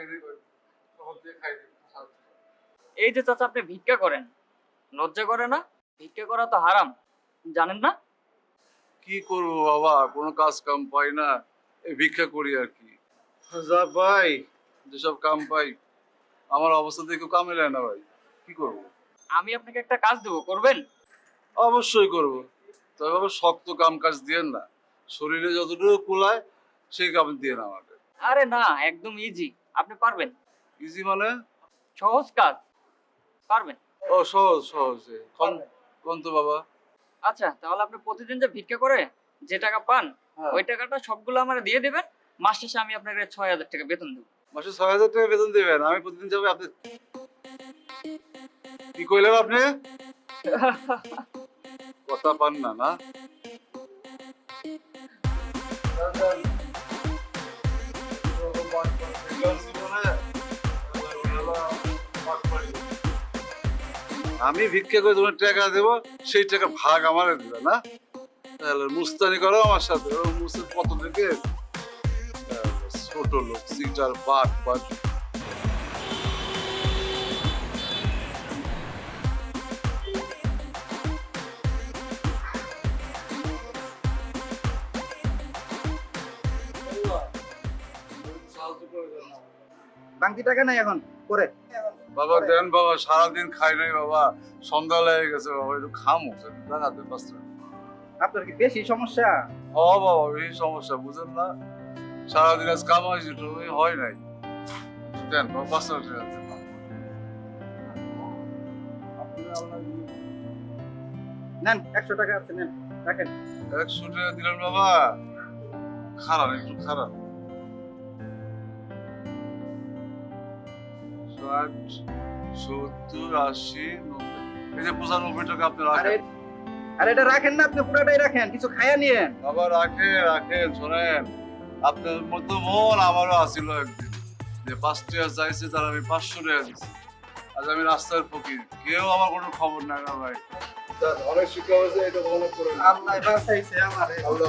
থেকে। এই যে চাচা আপনি ভিক্ষা করেন লজ্জা করে না? ভিক্ষা করা তো হারাম জানেন না? কি করব বাবা কোনো কাজ কাম পাই না এই ভিক্ষা করি আর কি। যা পাই যেসব কাম পাই আমার অবস্থা দেখে কামে নেয় না ভাই কি করব? আমি আপনাকে একটা কাজ দেবো করবেন? অবশ্যই করব তবে বাবা শক্ত কাম কাজ দিয়েন না শরীরে যতটুকু কুলায় সেই কাম দিয়ে না আমাকে। আরে না একদম ইজি আপনি পারবেন। ইজি মানে? সহজ কাজ। পারবেন। ও সহজ সহজ। কোন কোন তো বাবা? আচ্ছা তাহলে আপনি প্রতিদিন যে ভিক্ষা করে যে টাকা পান হ্যাঁ। ওই টাকাটা সবগুলো আমার দিয়ে দেবেন মাস শেষে আমি আপনাকে ছয় হাজার টাকা বেতন দেবো। মাসে ছয় হাজার টাকা বেতন দেবেন আমি প্রতিদিন যাব আপনি কি কইলেন আপনি? কথা পান না না? আমি ভিক্ষা করে তোমার টাকা দেবো, সেই টাকা ভাগ আমার দেবে, না? তাহলে মুস্তানি করো আমার সাথে। মুস্তানি কত থেকে? ছোট লোক সিটার বাট বাট বাংতি টাকা নাই এখন করে বাবা দেন বাবা সারাদিন খাই নাই বাবা। সন্ধ্যা লেগে গেছে বাবা একটু খামো। দেখাতে পাঁচটা আপনার কি বেশি সমস্যা? হ বাবা এই সমস্যা বুঝেন না? সারাদিন আজ একটু ওই হয় নাই। দেন বাবা পাঁচটা। নেন একশো টাকা আছে নেন রাখেন। একশো টাকা দিলেন বাবা। খারাপ একটু খারাপ। ষাট সত্তর আশি নব্বই। এই যে পঁচানব্বই টাকা আপনি রাখেন। আরে এটা রাখেন না আপনি পুরাটাই রাখেন কিছু খাইয়া নিয়েন। বাবা রাখেন রাখেন শোনেন। আপনার মতো মন আমারও আসিল একদিন। যে পাঁচ টাকা চাইছে তার আমি পাঁচশো টাকা দিচ্ছি আজ আমি রাস্তার ফকির। কেউ আমার কোনো খবর নাই না ভাই। অনেক শিক্ষা হয়েছে এটা মনে করে আল্লাহ বাঁচাইছে আমারে। আল্লাহ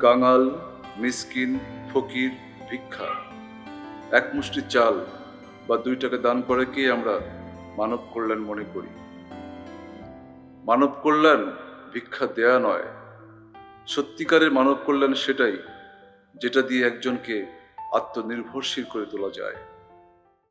কাঙাল মিসকিন, ফকির, ভিক্ষা। এক মুষ্টি চাল বা দুই টাকা দান করে কি আমরা মানব কল্যাণ মনে করি? মানব কল্যাণ ভিক্ষা দেয়া নয়। সত্যিকারের মানব কল্যাণ সেটাই যেটা দিয়ে একজনকে আত্মনির্ভরশীল করে তোলা যায়।